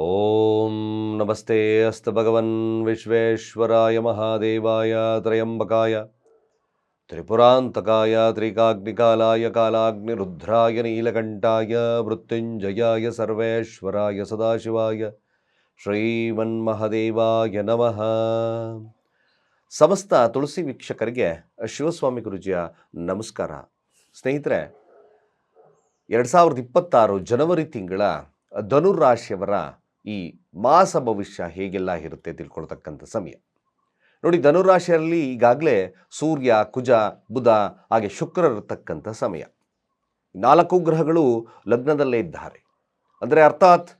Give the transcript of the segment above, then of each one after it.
ಓಂ ನಮಸ್ತೆ ಅಸ್ತ ಭಗವನ್ ವಿಶ್ವೇಶ್ವರಾಯ ಮಹಾದೇವಾಯ ತ್ರಯಂಬಕಾಯ. ತ್ರಿಪುರಾಂತಕಾಯ, ತ್ರಿಕಾಗ್ನಿಕಾಲಾಯ, ಕಾಲಾಗ್ನಿರುದ್ರಾಯ, ನೀಲಕಂಠಾಯ, ಮೃತ್ಯುಂಜಯಾಯ, ಸರ್ವೇಶ್ವರಾಯ ಸದಾಶಿವಾಯ, ಶ್ರೀಮನ್ಮಹದೇವಾಯ ನಮಃ. ಸಮಸ್ತ ತುಳಸಿ ವೀಕ್ಷಕರಿಗೆ ಶಿವಸ್ವಾಮಿ ಗುರುಜಿಯ ನಮಸ್ಕಾರ. ಸ್ನೇಹಿತರೆ, ಎರಡು ಸಾವಿರದ ಇಪ್ಪತ್ತಾರು ಜನವರಿ ತಿಂಗಳ ಧನುರಾಶಿಯವರ ಈ ಮಾಸ ಭವಿಷ್ಯ ಹೇಗೆಲ್ಲ ಇರುತ್ತೆ ತಿಳ್ಕೊಳ್ತಕ್ಕಂಥ ಸಮಯ. ನೋಡಿ ಧನುರಾಶಿಯಲ್ಲಿ ಈಗಾಗಲೇ ಸೂರ್ಯ, ಕುಜ, ಬುಧ, ಹಾಗೆ ಶುಕ್ರ ಇರತಕ್ಕಂಥ ಸಮಯ. ನಾಲ್ಕು ಗ್ರಹಗಳು ಲಗ್ನದಲ್ಲೇ ಇದ್ದಾರೆ. ಅಂದರೆ ಅರ್ಥಾತ್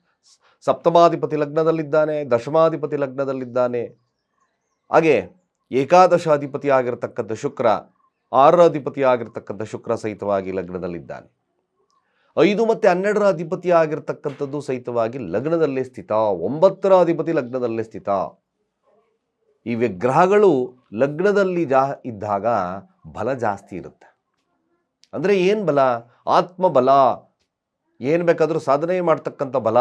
ಸಪ್ತಮಾಧಿಪತಿ ಲಗ್ನದಲ್ಲಿದ್ದಾನೆ, ದಶಮಾಧಿಪತಿ ಲಗ್ನದಲ್ಲಿದ್ದಾನೆ. ಹಾಗೆ ಏಕಾದಶಾಧಿಪತಿ ಆಗಿರತಕ್ಕಂಥ ಶುಕ್ರ, ಆರಾಧಿಪತಿ ಆಗಿರತಕ್ಕಂಥ ಶುಕ್ರ ಸಹಿತವಾಗಿ ಲಗ್ನದಲ್ಲಿದ್ದಾನೆ. ಐದು ಮತ್ತು ಹನ್ನೆರಡರ ಅಧಿಪತಿ ಆಗಿರ್ತಕ್ಕಂಥದ್ದು ಸಹಿತವಾಗಿ ಲಗ್ನದಲ್ಲೇ ಸ್ಥಿತ. ಒಂಬತ್ತರ ಅಧಿಪತಿ ಲಗ್ನದಲ್ಲೇ ಸ್ಥಿತ. ಈ ವಿಗ್ರಹಗಳು ಲಗ್ನದಲ್ಲಿ ಜಾ ಇದ್ದಾಗ ಬಲ ಜಾಸ್ತಿ ಇರುತ್ತೆ. ಅಂದರೆ ಏನು ಬಲ? ಆತ್ಮಬಲ. ಏನು ಬೇಕಾದರೂ ಸಾಧನೆ ಮಾಡ್ತಕ್ಕಂಥ ಬಲ.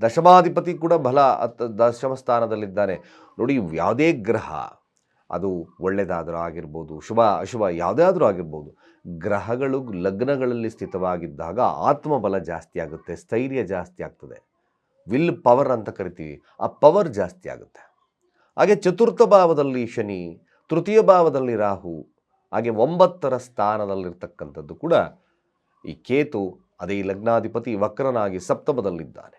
ದಶಮಾಧಿಪತಿ ಕೂಡ ಬಲ ಅತ್ ದಶಮ ಸ್ಥಾನದಲ್ಲಿದ್ದಾನೆ. ನೋಡಿ ಯಾವುದೇ ಗ್ರಹ. ಅದು ಒಳ್ಳೆಯದಾದರೂ ಆಗಿರ್ಬೋದು, ಶುಭ, ಅಶುಭ ಯಾವುದೇ ಆದರೂ ಆಗಿರ್ಬೋದು, ಗ್ರಹಗಳು ಲಗ್ನಗಳಲ್ಲಿ ಸ್ಥಿತವಾಗಿದ್ದಾಗ ಆತ್ಮಬಲ ಜಾಸ್ತಿ ಆಗುತ್ತೆ, ಸ್ಥೈರ್ಯ ಜಾಸ್ತಿ ಆಗ್ತದೆ. ವಿಲ್ ಪವರ್ ಅಂತ ಕರಿತೀವಿ, ಆ ಪವರ್ ಜಾಸ್ತಿ ಆಗುತ್ತೆ. ಹಾಗೆ ಚತುರ್ಥ ಭಾವದಲ್ಲಿ ಶನಿ, ತೃತೀಯ ಭಾವದಲ್ಲಿ ರಾಹು, ಹಾಗೆ ಒಂಬತ್ತರ ಸ್ಥಾನದಲ್ಲಿರ್ತಕ್ಕಂಥದ್ದು ಕೂಡ ಈ ಕೇತು, ಅದೇ ಲಗ್ನಾಧಿಪತಿ ವಕ್ರನಾಗಿ ಸಪ್ತಮದಲ್ಲಿದ್ದಾನೆ.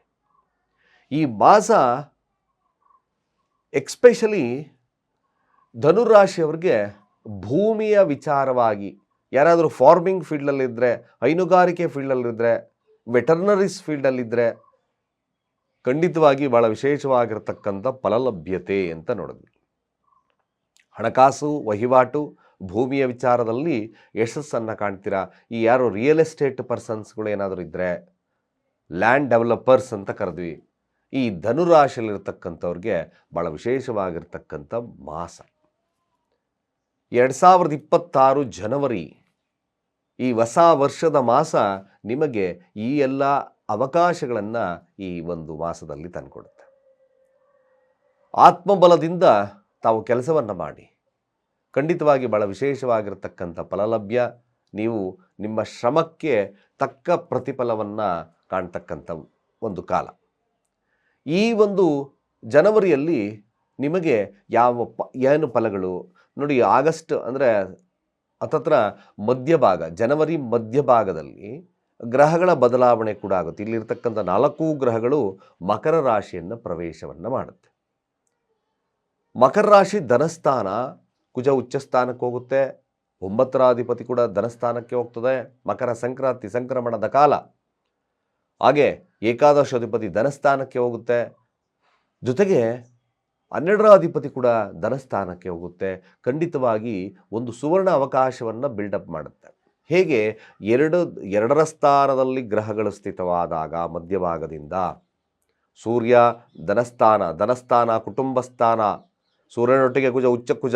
ಈ ಮಾಸ, ಎಕ್ಸ್ಪೆಷಲಿ ಧನುರಾಶಿಯವರಿಗೆ ಭೂಮಿಯ ವಿಚಾರವಾಗಿ ಯಾರಾದರೂ ಫಾರ್ಮಿಂಗ್ ಫೀಲ್ಡಲ್ಲಿದ್ದರೆ ಹೈನುಗಾರಿಕೆ ಫೀಲ್ಡಲ್ಲಿದ್ದರೆ ವೆಟರ್ನರೀಸ್ ಫೀಲ್ಡಲ್ಲಿದ್ದರೆ ಖಂಡಿತವಾಗಿ ಭಾಳ ವಿಶೇಷವಾಗಿರ್ತಕ್ಕಂಥ ಫಲಲಭ್ಯತೆ ಅಂತ ನೋಡಿದ್ವಿ. ಹಣಕಾಸು, ವಹಿವಾಟು, ಭೂಮಿಯ ವಿಚಾರದಲ್ಲಿ ಯಶಸ್ಸನ್ನು ಕಾಣ್ತೀರಾ? ಈ ಯಾರು ರಿಯಲ್ ಎಸ್ಟೇಟ್ ಪರ್ಸನ್ಸ್ಗಳು ಏನಾದರೂ ಇದ್ದರೆ ಲ್ಯಾಂಡ್ ಡೆವಲಪರ್ಸ್ ಅಂತ ಕರೆದ್ವಿ. ಈ ಧನುರಾಶಿಯಲ್ಲಿರ್ತಕ್ಕಂಥವ್ರಿಗೆ ಭಾಳ ವಿಶೇಷವಾಗಿರ್ತಕ್ಕಂಥ ಮಾಸ. ಎರಡು ಸಾವಿರದ ಇಪ್ಪತ್ತಾರು ಜನವರಿ ಈ ಹೊಸ ವರ್ಷದ ಮಾಸ ನಿಮಗೆ ಈ ಎಲ್ಲ ಅವಕಾಶಗಳನ್ನು ಈ ಒಂದು ಮಾಸದಲ್ಲಿ ತಂದುಕೊಡುತ್ತೆ. ಆತ್ಮಬಲದಿಂದ ತಾವು ಕೆಲಸವನ್ನು ಮಾಡಿ. ಖಂಡಿತವಾಗಿ ಭಾಳ ವಿಶೇಷವಾಗಿರತಕ್ಕಂಥ ಫಲಲಭ್ಯ, ನೀವು ನಿಮ್ಮ ಶ್ರಮಕ್ಕೆ ತಕ್ಕ ಪ್ರತಿಫಲವನ್ನು ಕಾಣ್ತಕ್ಕಂಥ ಒಂದು ಕಾಲ. ಈ ಒಂದು ಜನವರಿಯಲ್ಲಿ ನಿಮಗೆ ಯಾವ ಪ, ಏನು ಫಲಗಳು? ನೋಡಿ, ಆಗಸ್ಟ್ ಅಂದರೆ ಹತ್ತತ್ರ ಮಧ್ಯಭಾಗ, ಜನವರಿ ಮಧ್ಯಭಾಗದಲ್ಲಿ ಗ್ರಹಗಳ ಬದಲಾವಣೆ ಕೂಡ ಆಗುತ್ತೆ. ಇಲ್ಲಿರ್ತಕ್ಕಂಥ ನಾಲ್ಕು ಗ್ರಹಗಳು ಮಕರ ರಾಶಿಯನ್ನು ಪ್ರವೇಶವನ್ನು ಮಾಡುತ್ತೆ. ಮಕರ ರಾಶಿ ಧನಸ್ಥಾನ, ಕುಜ ಉಚ್ಚ ಸ್ಥಾನಕ್ಕೆ ಹೋಗುತ್ತೆ. ಒಂಬತ್ತರ ಅಧಿಪತಿ ಕೂಡ ಧನಸ್ಥಾನಕ್ಕೆ ಹೋಗ್ತದೆ. ಮಕರ ಸಂಕ್ರಾಂತಿ, ಸಂಕ್ರಮಣದ ಕಾಲ. ಹಾಗೆ ಏಕಾದಶಾಧಿಪತಿ ಧನಸ್ಥಾನಕ್ಕೆ ಹೋಗುತ್ತೆ. ಜೊತೆಗೆ ಹನ್ನೆರಡರ ಅಧಿಪತಿ ಕೂಡ ಧನಸ್ಥಾನಕ್ಕೆ ಹೋಗುತ್ತೆ. ಖಂಡಿತವಾಗಿ ಒಂದು ಸುವರ್ಣ ಅವಕಾಶವನ್ನು ಬಿಲ್ಡಪ್ ಮಾಡುತ್ತೆ. ಹೇಗೆ? ಎರಡು, ಎರಡರ ಸ್ಥಾನದಲ್ಲಿ ಗ್ರಹಗಳು ಸ್ಥಿತವಾದಾಗ, ಮಧ್ಯಭಾಗದಿಂದ ಸೂರ್ಯ, ಧನಸ್ಥಾನ ಧನಸ್ಥಾನ ಕುಟುಂಬ ಸ್ಥಾನ ಸೂರ್ಯನೊಟ್ಟಿಗೆ ಕುಜ ಉಚ್ಚ ಕುಜ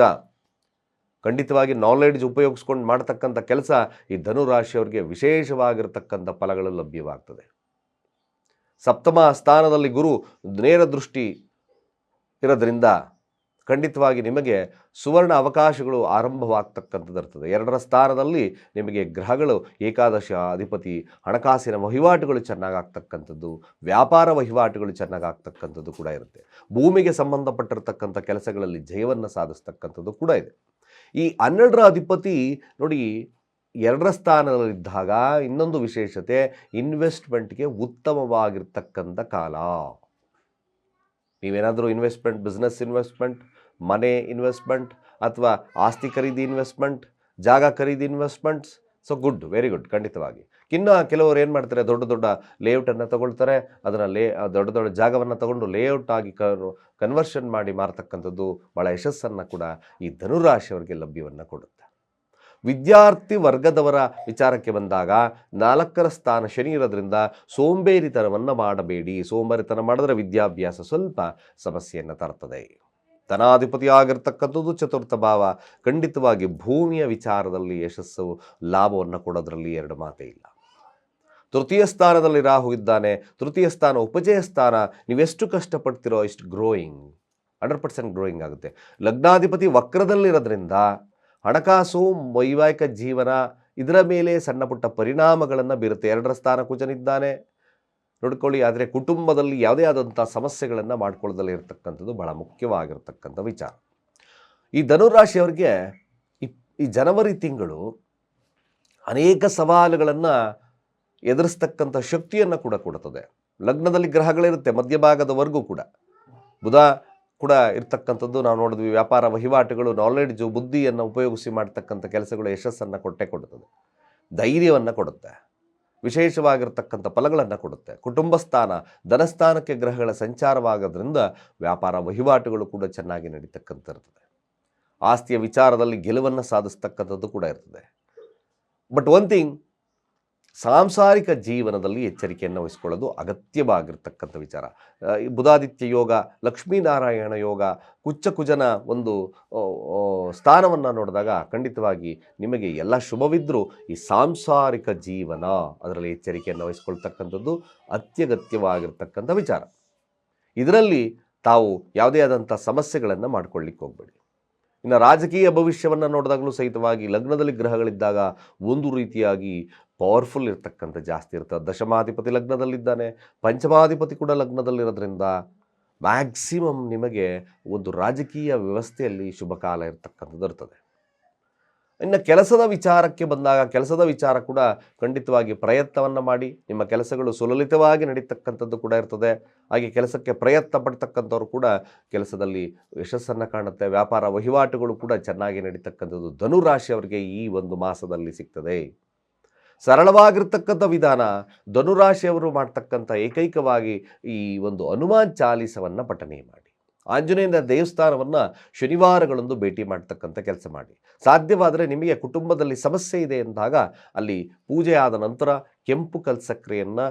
ಖಂಡಿತವಾಗಿ ನಾಲೆಡ್ಜ್ ಉಪಯೋಗಿಸ್ಕೊಂಡು ಮಾಡ್ತಕ್ಕಂಥ ಕೆಲಸ ಈ ಧನುರಾಶಿಯವರಿಗೆ ವಿಶೇಷವಾಗಿರತಕ್ಕಂಥ ಫಲಗಳು ಲಭ್ಯವಾಗ್ತದೆ. ಸಪ್ತಮ ಸ್ಥಾನದಲ್ಲಿ ಗುರು ನೇರ ದೃಷ್ಟಿ ಇರೋದ್ರಿಂದ ಖಂಡಿತವಾಗಿ ನಿಮಗೆ ಸುವರ್ಣ ಅವಕಾಶಗಳು ಆರಂಭವಾಗ್ತಕ್ಕಂಥದ್ದು ಇರ್ತದೆ. ಎರಡರ ಸ್ಥಾನದಲ್ಲಿ ನಿಮಗೆ ಗ್ರಹಗಳು, ಏಕಾದಶ ಅಧಿಪತಿ, ಹಣಕಾಸಿನ ವಹಿವಾಟುಗಳು ಚೆನ್ನಾಗಾಗ್ತಕ್ಕಂಥದ್ದು, ವ್ಯಾಪಾರ ವಹಿವಾಟುಗಳು ಚೆನ್ನಾಗಾಗ್ತಕ್ಕಂಥದ್ದು ಕೂಡ ಇರುತ್ತೆ. ಭೂಮಿಗೆ ಸಂಬಂಧಪಟ್ಟಿರ್ತಕ್ಕಂಥ ಕೆಲಸಗಳಲ್ಲಿ ಜಯವನ್ನು ಸಾಧಿಸ್ತಕ್ಕಂಥದ್ದು ಕೂಡ ಇದೆ. ಈ ಹನ್ನೆರಡರ ಅಧಿಪತಿ ನೋಡಿ, ಎರಡರ ಸ್ಥಾನದಲ್ಲಿದ್ದಾಗ ಇನ್ನೊಂದು ವಿಶೇಷತೆ ಇನ್ವೆಸ್ಟ್ಮೆಂಟ್ಗೆ ಉತ್ತಮವಾಗಿರ್ತಕ್ಕಂಥ ಕಾಲ. ನೀವೇನಾದರೂ ಇನ್ವೆಸ್ಟ್ಮೆಂಟ್, ಬಿಸ್ನೆಸ್ ಇನ್ವೆಸ್ಟ್ಮೆಂಟ್, ಮನೆ ಇನ್ವೆಸ್ಟ್ಮೆಂಟ್ ಅಥವಾ ಆಸ್ತಿ ಖರೀದಿ ಇನ್ವೆಸ್ಟ್ಮೆಂಟ್, ಜಾಗ ಖರೀದಿ investments, so good, very good, ಖಂಡಿತವಾಗಿ. ಇನ್ನು ಕೆಲವರು ಏನು ಮಾಡ್ತಾರೆ, ದೊಡ್ಡ ದೊಡ್ಡ ಲೇಔಟನ್ನು ತಗೊಳ್ತಾರೆ. ಅದನ್ನು ಲೇ ದೊಡ್ಡ ದೊಡ್ಡ ಜಾಗವನ್ನು ತಗೊಂಡು ಲೇಔಟ್ ಆಗಿ ಕನ್ವರ್ಷನ್ ಮಾಡಿ ಮಾರ್ತಕ್ಕಂಥದ್ದು ಭಾಳ ಯಶಸ್ಸನ್ನು ಕೂಡ ಈ ಧನುರಾಶಿಯವರಿಗೆ ಲಭ್ಯವನ್ನು ಕೊಡುತ್ತೆ. ವಿದ್ಯಾರ್ಥಿ ವರ್ಗದವರ ವಿಚಾರಕ್ಕೆ ಬಂದಾಗ ನಾಲ್ಕರ ಸ್ಥಾನ ಶನಿ ಇರೋದ್ರಿಂದ ಸೋಂಬೇರಿತನವನ್ನು ಮಾಡಬೇಡಿ. ಸೋಂಬೇರಿತನ ಮಾಡಿದ್ರೆ ವಿದ್ಯಾಭ್ಯಾಸ ಸ್ವಲ್ಪ ಸಮಸ್ಯೆಯನ್ನು ತರ್ತದೆ. ಧನಾಧಿಪತಿ ಆಗಿರ್ತಕ್ಕಂಥದ್ದು ಚತುರ್ಥ ಭಾವ. ಖಂಡಿತವಾಗಿ ಭೂಮಿಯ ವಿಚಾರದಲ್ಲಿ ಯಶಸ್ಸು, ಲಾಭವನ್ನು ಕೊಡೋದ್ರಲ್ಲಿ ಎರಡು ಮಾತೇ ಇಲ್ಲ. ತೃತೀಯ ಸ್ಥಾನದಲ್ಲಿ ರಾಹು ಇದ್ದಾನೆ. ತೃತೀಯ ಸ್ಥಾನ, ಉಪಜಯ ಸ್ಥಾನ. ನೀವೆಷ್ಟು ಕಷ್ಟಪಡ್ತಿರೋ ಇಷ್ಟು ಗ್ರೋಯಿಂಗ್. ಹಂಡ್ರೆಡ್ ಪರ್ಸೆಂಟ್ ಗ್ರೋಯಿಂಗ್ ಆಗುತ್ತೆ. ಲಗ್ನಾಧಿಪತಿ ವಕ್ರದಲ್ಲಿರೋದ್ರಿಂದ ಹಣಕಾಸು, ವೈವಾಹಿಕ ಜೀವನ, ಇದರ ಮೇಲೆ ಸಣ್ಣ ಪುಟ್ಟ ಪರಿಣಾಮಗಳನ್ನು ಬೀರುತ್ತೆ. ಎರಡರ ಸ್ಥಾನ ಕುಜನಿದ್ದಾನೆ ನೋಡ್ಕೊಳ್ಳಿ, ಆದರೆ ಕುಟುಂಬದಲ್ಲಿ ಯಾವುದೇ ಆದಂಥ ಸಮಸ್ಯೆಗಳನ್ನು ಮಾಡ್ಕೊಳ್ಳದಲ್ಲೇ ಇರತಕ್ಕಂಥದ್ದು ಬಹಳ ಮುಖ್ಯವಾಗಿರ್ತಕ್ಕಂಥ ವಿಚಾರ. ಈ ಧನುರಾಶಿಯವರಿಗೆ ಈ ಈ ಜನವರಿ ತಿಂಗಳು ಅನೇಕ ಸವಾಲುಗಳನ್ನು ಎದುರಿಸ್ತಕ್ಕಂಥ ಶಕ್ತಿಯನ್ನು ಕೂಡ ಕೊಡುತ್ತದೆ ಲಗ್ನದಲ್ಲಿ ಗ್ರಹಗಳಿರುತ್ತೆ, ಮಧ್ಯಭಾಗದವರೆಗೂ ಕೂಡ. ಬುಧ ಕೂಡ ಇರ್ತಕ್ಕಂಥದ್ದು ನಾವು ನೋಡಿದ್ವಿ. ವ್ಯಾಪಾರ ವಹಿವಾಟುಗಳು ನಾಲೆಡ್ಜು ಬುದ್ಧಿಯನ್ನು ಉಪಯೋಗಿಸಿ ಮಾಡ್ತಕ್ಕಂಥ ಕೆಲಸಗಳು ಯಶಸ್ಸನ್ನು ಕೊಟ್ಟೆ ಕೊಡುತ್ತದೆ. ಧೈರ್ಯವನ್ನು ಕೊಡುತ್ತೆ. ವಿಶೇಷವಾಗಿರ್ತಕ್ಕಂಥ ಫಲಗಳನ್ನು ಕೊಡುತ್ತೆ. ಕುಟುಂಬ ಸ್ಥಾನ, ಧನಸ್ಥಾನಕ್ಕೆ ಗ್ರಹಗಳ ಸಂಚಾರವಾಗೋದ್ರಿಂದ ವ್ಯಾಪಾರ ವಹಿವಾಟುಗಳು ಕೂಡ ಚೆನ್ನಾಗಿ ನಡೀತಕ್ಕಂಥ ಇರ್ತದೆ ಆಸ್ತಿಯ ವಿಚಾರದಲ್ಲಿ ಗೆಲುವನ್ನು ಸಾಧಿಸ್ತಕ್ಕಂಥದ್ದು ಕೂಡ ಇರ್ತದೆ. ಬಟ್ ಒನ್ ಥಿಂಗ್ ಸಾಂಸಾರಿಕ ಜೀವನದಲ್ಲಿ ಎಚ್ಚರಿಕೆಯನ್ನು ವಹಿಸ್ಕೊಳ್ಳೋದು ಅಗತ್ಯವಾಗಿರ್ತಕ್ಕಂಥ ವಿಚಾರ. ಬುಧಾದಿತ್ಯ ಯೋಗ, ಲಕ್ಷ್ಮೀನಾರಾಯಣ ಯೋಗ, ಕುಚ್ಚಕುಜನ ಒಂದು ಸ್ಥಾನವನ್ನು ನೋಡಿದಾಗ ಖಂಡಿತವಾಗಿ ನಿಮಗೆ ಎಲ್ಲ ಶುಭವಿದ್ದರೂ ಈ ಸಾಂಸಾರಿಕ ಜೀವನ ಅದರಲ್ಲಿ ಎಚ್ಚರಿಕೆಯನ್ನು ವಹಿಸ್ಕೊಳ್ತಕ್ಕಂಥದ್ದು ಅತ್ಯಗತ್ಯವಾಗಿರ್ತಕ್ಕಂಥ ವಿಚಾರ. ಇದರಲ್ಲಿ ತಾವು ಯಾವುದೇ ಆದಂಥ ಸಮಸ್ಯೆಗಳನ್ನು ಮಾಡ್ಕೊಳ್ಳಿಕ್ಕೆ ಹೋಗಬೇಡಿ. ಇನ್ನು ರಾಜಕೀಯ ಭವಿಷ್ಯವನ್ನು ನೋಡಿದಾಗಲೂ ಸಹಿತವಾಗಿ ಲಗ್ನದಲ್ಲಿ ಗ್ರಹಗಳಿದ್ದಾಗ ಒಂದು ರೀತಿಯಾಗಿ ಪವರ್ಫುಲ್ ಇರ್ತಕ್ಕಂಥ ಜಾಸ್ತಿ ಇರ್ತದೆ. ದಶಮಾಧಿಪತಿ ಲಗ್ನದಲ್ಲಿದ್ದಾನೆ. ಪಂಚಮಾಧಿಪತಿ ಕೂಡ ಲಗ್ನದಲ್ಲಿರೋದ್ರಿಂದ ಮ್ಯಾಕ್ಸಿಮಮ್ ನಿಮಗೆ ಒಂದು ರಾಜಕೀಯ ವ್ಯವಸ್ಥೆಯಲ್ಲಿ ಶುಭ ಕಾಲ ಇರ್ತಕ್ಕಂಥದ್ದು ಇರ್ತದೆ. ಇನ್ನು ಕೆಲಸದ ವಿಚಾರಕ್ಕೆ ಬಂದಾಗ ಕೆಲಸದ ವಿಚಾರ ಕೂಡ ಖಂಡಿತವಾಗಿ ಪ್ರಯತ್ನವನ್ನು ಮಾಡಿ, ನಿಮ್ಮ ಕೆಲಸಗಳು ಸುಲಲಿತವಾಗಿ ನಡೀತಕ್ಕಂಥದ್ದು ಕೂಡ ಇರ್ತದೆ. ಹಾಗೆ ಕೆಲಸಕ್ಕೆ ಪ್ರಯತ್ನ ಪಡ್ತಕ್ಕಂಥವ್ರು ಕೂಡ ಕೆಲಸದಲ್ಲಿ ಯಶಸ್ಸನ್ನು ಕಾಣುತ್ತೆ. ವ್ಯಾಪಾರ ವಹಿವಾಟುಗಳು ಕೂಡ ಚೆನ್ನಾಗಿ ನಡೀತಕ್ಕಂಥದ್ದು ಧನುರಾಶಿಯವರಿಗೆ ಈ ಒಂದು ಮಾಸದಲ್ಲಿ ಸಿಗ್ತದೆ. ಸರಳವಾಗಿರ್ತಕ್ಕಂಥ ವಿಧಾನ, ಧನುರಾಶಿಯವರು ಮಾಡ್ತಕ್ಕಂಥ ಏಕೈಕವಾಗಿ ಈ ಒಂದು ಹನುಮಾನ್ ಚಾಲೀಸವನ್ನು ಪಠನೆ ಮಾಡಿ. ಆಂಜನೇಯನ ದೇವಸ್ಥಾನವನ್ನು ಶನಿವಾರಗಳಂದು ಭೇಟಿ ಮಾಡ್ತಕ್ಕಂಥ ಕೆಲಸ ಮಾಡಿ. ಸಾಧ್ಯವಾದರೆ ನಿಮಗೆ ಕುಟುಂಬದಲ್ಲಿ ಸಮಸ್ಯೆ ಇದೆ ಎಂದಾಗ ಅಲ್ಲಿ ಪೂಜೆ ಆದ ನಂತರ ಕೆಂಪು ಕಲ್ಸಕ್ರೆಯನ್ನು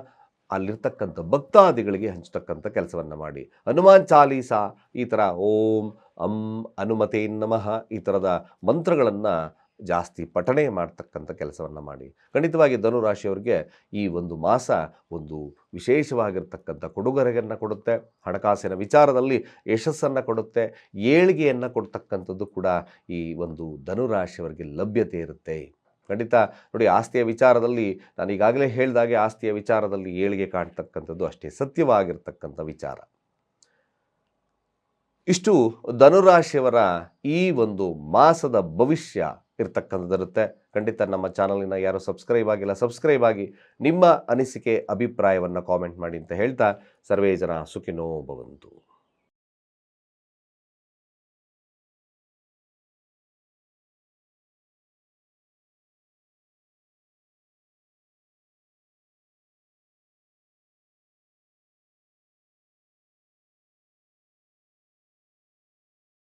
ಅಲ್ಲಿರ್ತಕ್ಕಂಥ ಭಕ್ತಾದಿಗಳಿಗೆ ಹಂಚತಕ್ಕಂಥ ಕೆಲಸವನ್ನು ಮಾಡಿ. ಹನುಮಾನ್ ಚಾಲೀಸ ಈ ಥರ ಓಂ ಅಂ ಹನುಮತೇ ನಮಃ ಈ ಥರದ ಮಂತ್ರಗಳನ್ನು ಜಾಸ್ತಿ ಪಠಣೆ ಮಾಡ್ತಕ್ಕಂಥ ಕೆಲಸವನ್ನು ಮಾಡಿ. ಖಂಡಿತವಾಗಿ ಧನುರಾಶಿಯವರಿಗೆ ಈ ಒಂದು ಮಾಸ ಒಂದು ವಿಶೇಷವಾಗಿರ್ತಕ್ಕಂಥ ಕೊಡುಗೊರೆಯನ್ನು ಕೊಡುತ್ತೆ. ಹಣಕಾಸಿನ ವಿಚಾರದಲ್ಲಿ ಯಶಸ್ಸನ್ನು ಕೊಡುತ್ತೆ. ಏಳಿಗೆಯನ್ನು ಕೊಡ್ತಕ್ಕಂಥದ್ದು ಕೂಡ ಈ ಒಂದು ಧನುರಾಶಿಯವರಿಗೆ ಲಭ್ಯತೆ ಇರುತ್ತೆ. ಖಂಡಿತ ನೋಡಿ ಆಸ್ತಿಯ ವಿಚಾರದಲ್ಲಿ ನಾನು ಈಗಾಗಲೇ ಹೇಳಿದಾಗೆ ಆಸ್ತಿಯ ವಿಚಾರದಲ್ಲಿ ಏಳಿಗೆ ಕಾಣ್ತಕ್ಕಂಥದ್ದು ಅಷ್ಟೇ ಸತ್ಯವಾಗಿರ್ತಕ್ಕಂಥ ವಿಚಾರ. ಇಷ್ಟು ಧನುರಾಶಿಯವರ ಈ ಒಂದು ಮಾಸದ ಭವಿಷ್ಯ ಇರ್ತಕ್ಕಂಥದ್ದಿರುತ್ತೆ ಖಂಡಿತ ನಮ್ಮ ಚಾನಲಿನ ಯಾರು ಸಬ್ಸ್ಕ್ರೈಬ್ ಆಗಿಲ್ಲ, ಸಬ್ಸ್ಕ್ರೈಬ್ ಆಗಿ ನಿಮ್ಮ ಅನಿಸಿಕೆ, ಅಭಿಪ್ರಾಯವನ್ನು ಕಾಮೆಂಟ್ ಮಾಡಿ ಅಂತ ಹೇಳ್ತಾ, ಸರ್ವೇ ಜನ ಸುಖಿನೋ ಭವಂತು.